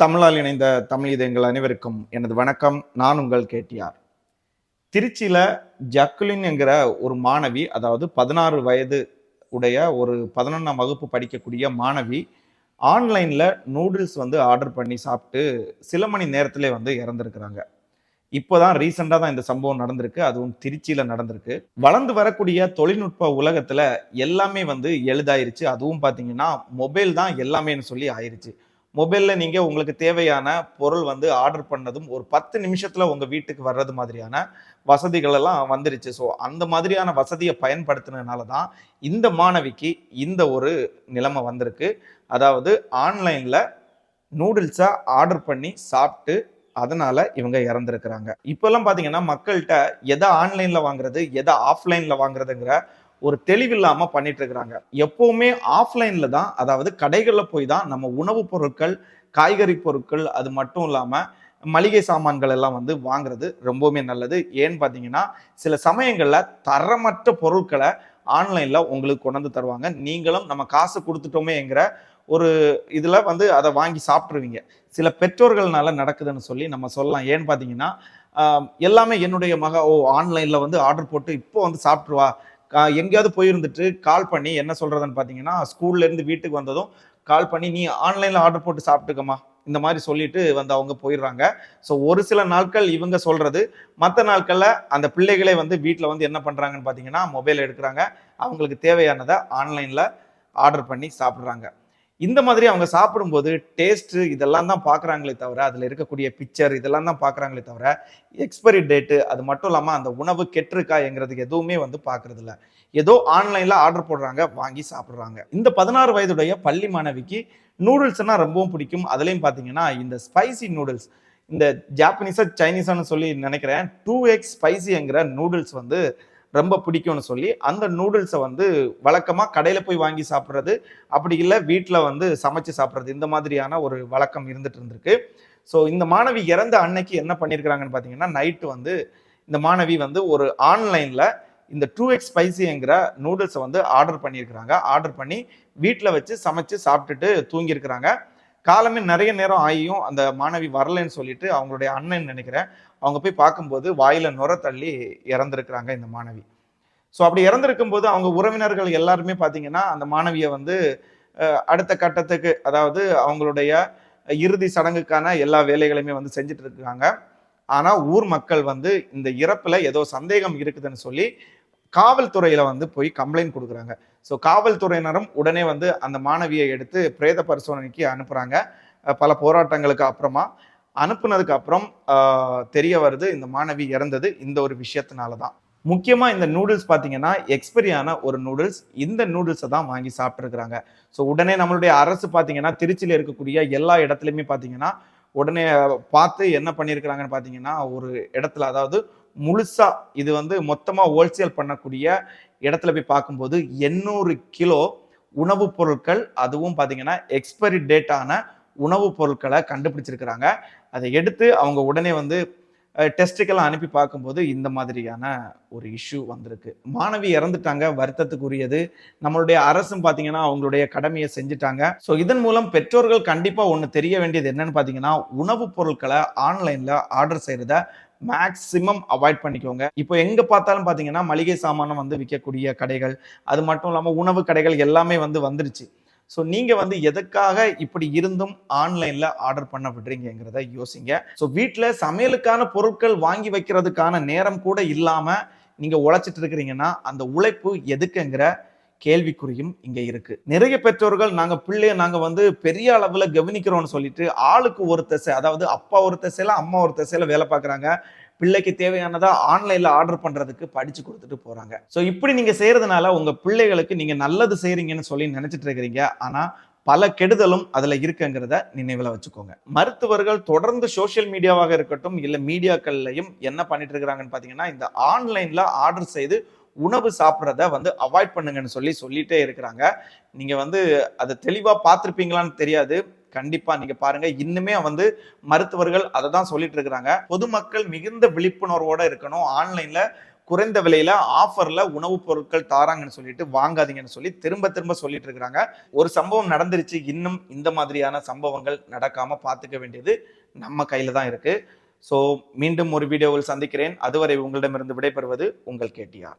தமிழால் இணைந்த தமிழ் இதயங்கள் அனைவருக்கும் எனது வணக்கம். நான் உங்கள் கேட்டியார் திருச்சியில் ஜக்குலின் என்கிற ஒரு மாணவி அதாவது பதினாறு வயது உடைய ஒரு பதினொன்றாம் வகுப்பு படிக்கக்கூடிய மாணவி ஆன்லைனில் நூடுல்ஸ் வந்து ஆர்டர் பண்ணி சாப்பிட்டு சில மணி நேரத்திலே வந்து இறந்துருக்கிறாங்க. இப்போதான் ரீசெண்டாக தான் இந்த சம்பவம் நடந்திருக்கு. அதுவும் திருச்சியில் நடந்திருக்கு. வளர்ந்து வரக்கூடிய தொழில்நுட்ப உலகத்தில் எல்லாமே வந்து எளிதாயிருச்சு. அதுவும் பார்த்தீங்கன்னா மொபைல் தான் எல்லாமேன்னு சொல்லி ஆயிருச்சு. மொபைலில் நீங்கள் உங்களுக்கு தேவையான பொருள் வந்து ஆர்டர் பண்ணதும் ஒரு பத்து நிமிஷத்தில் உங்கள் வீட்டுக்கு வர்றது மாதிரியான வசதிகள் எல்லாம் வந்துருச்சு. ஸோ அந்த மாதிரியான வசதியை பயன்படுத்தினதுனால தான் இந்த மாணவிக்கு இந்த ஒரு நிலைமை வந்திருக்கு. அதாவது ஆன்லைனில் நூடுல்ஸை ஆர்டர் பண்ணி சாப்பிட்டு அதனால் இவங்க இறந்துருக்குறாங்க. இப்போல்லாம் பார்த்தீங்கன்னா மக்கள்கிட்ட எதை ஆன்லைனில் வாங்குறது எதை ஆஃப்லைனில் வாங்குறதுங்கிற ஒரு தெளிவில்லாமல் பண்ணிட்டு இருக்கிறாங்க எப்பவுமே ஆஃப்லைன்ல தான் அதாவது கடைகளில் போய் தான் நம்ம உணவுப் பொருட்கள் காய்கறி பொருட்கள் அது மட்டும் இல்லாமல் மளிகை சாமான்கள் எல்லாம் வந்து வாங்குறது ரொம்பவுமே நல்லது. ஏன்னு பார்த்தீங்கன்னா சில சமயங்களில் தரமற்ற பொருட்களை ஆன்லைனில் உங்களுக்கு கொண்டாந்து தருவாங்க. நீங்களும் நம்ம காசு கொடுத்துட்டோமேங்கிற ஒரு இதில் வந்து அதை வாங்கி சாப்பிட்ருவீங்க சில பெற்றோர்கள்னால நடக்குதுன்னு சொல்லி நம்ம சொல்லலாம். ஏன்னு பார்த்தீங்கன்னா எல்லாமே என்னுடைய மக ஓ ஆன்லைனில் வந்து ஆர்டர் போட்டு இப்போ வந்து சாப்பிட்ருவா எங்கேயாவது போயிருந்துட்டு கால் பண்ணி என்ன சொல்றதுன்னு பார்த்தீங்கன்னா ஸ்கூல்லேருந்து வீட்டுக்கு வந்ததும் கால் பண்ணி நீ ஆன்லைனில் ஆர்டர் போட்டு சாப்பிட்டுக்கம்மா. இந்த மாதிரி சொல்லிட்டு வந்து அவங்க போயிடுறாங்க. ஸோ ஒரு சில நாட்கள் இவங்க சொல்றது மற்ற நாட்களில் அந்த பிள்ளைகளே வந்து வீட்டில் வந்து என்ன பண்ணுறாங்கன்னு பார்த்தீங்கன்னா மொபைல் எடுக்கிறாங்க. அவங்களுக்கு தேவையானதை ஆன்லைனில் ஆர்டர் பண்ணி சாப்பிட்றாங்க. இந்த மாதிரி அவங்க சாப்பிடும்போது டேஸ்ட் இதெல்லாம் தான் பார்க்குறாங்களே தவிர அதில் இருக்கக்கூடிய பிக்சர் இதெல்லாம் தான் பார்க்குறாங்களே தவிர எக்ஸ்பைரி டேட்டு அது மட்டும் இல்லாமல் அந்த உணவு கெட்டிருக்காங்கிறது எதுவுமே வந்து பார்க்குறதில்ல ஏதோ ஆன்லைனில் ஆர்டர் போடுறாங்க வாங்கி சாப்பிட்றாங்க. இந்த பதினாறு வயதுடைய பள்ளி மாணவிக்கு நூடுல்ஸ்னால் ரொம்பவும் பிடிக்கும். அதுலேயும் பார்த்தீங்கன்னா இந்த ஸ்பைசி நூடுல்ஸ் இந்த ஜாப்பனீஸாக சைனீஸான்னு சொல்லி நினைக்கிறேன் டூ எக்ஸ் ஸ்பைசிங்கிற நூடுல்ஸ் வந்து ரொம்ப பிடிக்கும்னு சொல்லி அந்த நூடுல்ஸை வந்து வழக்கமாக கடையில் போய் வாங்கி சாப்பிட்றது. அப்படி இல்லை வீட்டில் வந்து சமைச்சு சாப்பிட்றது. இந்த மாதிரியான ஒரு வழக்கம் இருந்துட்டு இருந்திருக்கு. ஸோ இந்த மாணவி இறந்த அன்னைக்கு என்ன பண்ணியிருக்கிறாங்கன்னு பார்த்தீங்கன்னா நைட்டு வந்து இந்த மாணவி வந்து ஒரு ஆன்லைனில் இந்த டூ எக்ஸ் ஸ்பைசிங்கிற நூடுல்ஸை வந்து ஆர்டர் பண்ணியிருக்கிறாங்க ஆர்டர் பண்ணி வீட்டில் வச்சு சமைச்சு சாப்பிட்டுட்டு தூங்கியிருக்கிறாங்க. காலமே நிறைய நேரம் ஆகியும் அந்த மாணவி வரலைன்னு சொல்லிட்டு அவங்களுடைய அண்ணன் நினைக்கிறேன். அவங்க போய் பார்க்கும்போது வாயில நுர தள்ளி இறந்துருக்கிறாங்க இந்த மாணவி. ஸோ அப்படி இறந்துருக்கும் போது அவங்க உறவினர்கள் எல்லாருமே பார்த்தீங்கன்னா அந்த மாணவியை வந்து அடுத்த கட்டத்துக்கு அதாவது அவங்களுடைய இறுதி சடங்குக்கான எல்லா வேலைகளையுமே வந்து செஞ்சுட்டு இருக்காங்க. ஆனால் ஊர் மக்கள் வந்து இந்த இறப்பில் ஏதோ சந்தேகம் இருக்குதுன்னு சொல்லி காவல்துறையில் வந்து போய் கம்ப்ளைண்ட் கொடுக்குறாங்க. ஸோ காவல்துறையினரும் உடனே வந்து அந்த மாணவியை எடுத்து பிரேத பரிசோதனைக்கு அனுப்புகிறாங்க பல போராட்டங்களுக்கு அப்புறமா அனுப்புனதுக்கு அப்புறம் தெரிய வருது இந்த மாணவி இறந்தது இந்த ஒரு விஷயத்தினால தான். முக்கியமாக இந்த நூடுல்ஸ் பார்த்தீங்கன்னா எக்ஸ்பைரி ஆன ஒரு நூடுல்ஸ் இந்த நூடுல்ஸை தான் வாங்கி சாப்பிட்ருக்குறாங்க ஸோ உடனே நம்மளுடைய அரசு பார்த்தீங்கன்னா திருச்சியில் இருக்கக்கூடிய எல்லா இடத்துலையுமே பார்த்தீங்கன்னா உடனே பார்த்து என்ன பண்ணியிருக்கிறாங்கன்னு பார்த்தீங்கன்னா ஒரு இடத்துல அதாவது முழுசாக இது வந்து மொத்தமாக ஹோல்சேல் பண்ணக்கூடிய இடத்துல போய் பார்க்கும்போது எண்ணூறு கிலோ உணவுப் பொருட்கள் அதுவும் பார்த்தீங்கன்னா எக்ஸ்பைரி டேட்டான உணவுப் பொருட்களை கண்டுபிடிச்சிருக்கிறாங்க. அதை எடுத்து அவங்க உடனே வந்து டெஸ்ட்டுக்கெல்லாம் அனுப்பி பார்க்கும்போது இந்த மாதிரியான ஒரு இஷ்யூ வந்திருக்கு. மாணவி இறந்துட்டாங்க வருத்தத்துக்குரியது. நம்மளுடைய அரசும் பார்த்தீங்கன்னா அவங்களுடைய கடமையை செஞ்சுட்டாங்க. ஸோ இதன் மூலம் பெற்றோர்கள் கண்டிப்பாக ஒன்று தெரிய வேண்டியது என்னன்னு பார்த்தீங்கன்னா உணவுப் பொருட்களை ஆன்லைனில் ஆர்டர் செய்கிறத மேக்சிமம் அவாய்ட் பண்ணிக்கோங்க. இப்போ எங்க பார்த்தாலும் பார்த்தீங்கன்னா மளிகை சாமானம் வந்து விற்கக்கூடிய கடைகள் அது மட்டும் இல்லாமல் உணவு கடைகள் எல்லாமே வந்து வந்துருச்சு. ஸோ நீங்க வந்து எதுக்காக இப்படி இருந்தும் ஆன்லைன்ல ஆர்டர் பண்ண விடுறீங்கிறத யோசிங்க. ஸோ வீட்டில் சமையலுக்கான பொருட்கள் வாங்கி வைக்கிறதுக்கான நேரம் கூட இல்லாம நீங்க உழைச்சிட்டு இருக்கிறீங்கன்னா அந்த உழைப்பு எதுக்குங்கிற கேள்விக்குறியும் இங்கே இருக்கு. நிறைய பெற்றோர்கள் நாங்க பிள்ளைய நாங்க வந்து பெரிய அளவுல கவனிக்கிறோம்னு சொல்லிட்டு ஆளுக்கு ஒரு திசை அதாவது அப்பா ஒரு திசையில அம்மா ஒரு திசையில வேலை பார்க்குறாங்க. பிள்ளைக்கு தேவையானதா ஆன்லைன்ல ஆர்டர் பண்றதுக்கு படிச்சு கொடுத்துட்டு போறாங்க. ஸோ இப்படி நீங்க செய்யறதுனால உங்க பிள்ளைகளுக்கு நீங்க நல்லது செய்யறீங்கன்னு சொல்லி நினைச்சிட்டு இருக்கிறீங்க. ஆனா பல கெடுதலும் அதில் இருக்குங்கிறத நினைவில் வச்சுக்கோங்க. மருத்துவர்கள் தொடர்ந்து சோஷியல் மீடியாவாக இருக்கட்டும் இல்லை மீடியாக்கள்லையும் என்ன பண்ணிட்டு இருக்கிறாங்கன்னு பார்த்தீங்கன்னா இந்த ஆன்லைனில் ஆர்டர் செய்து உணவு சாப்பிட்றத வந்து அவாய்ட் பண்ணுங்கன்னு சொல்லி சொல்லிட்டே இருக்கிறாங்க. நீங்கள் வந்து அதை தெளிவாக பார்த்துருப்பீங்களான்னு தெரியாது. கண்டிப்பா நீங்க பாருங்க. இன்னுமே வந்து மருத்துவர்கள் அதை தான் சொல்லிட்டு இருக்கிறாங்க. பொதுமக்கள் மிகுந்த விழிப்புணர்வோட இருக்கணும். ஆன்லைன்ல குறைந்த விலையில ஆஃபர்ல உணவுப் பொருட்கள் தாராங்கன்னு சொல்லிட்டு வாங்காதீங்கன்னு சொல்லி திரும்ப திரும்ப சொல்லிட்டு இருக்கிறாங்க. ஒரு சம்பவம் நடந்துருச்சு. இன்னும் இந்த மாதிரியான சம்பவங்கள் நடக்காம பார்த்துக்க வேண்டியது நம்ம கையில தான் இருக்கு. ஸோ மீண்டும் ஒரு வீடியோவில் சந்திக்கிறேன். அதுவரை உங்களிடமிருந்து விடைபெறுவது உங்கள் கேட்டியார்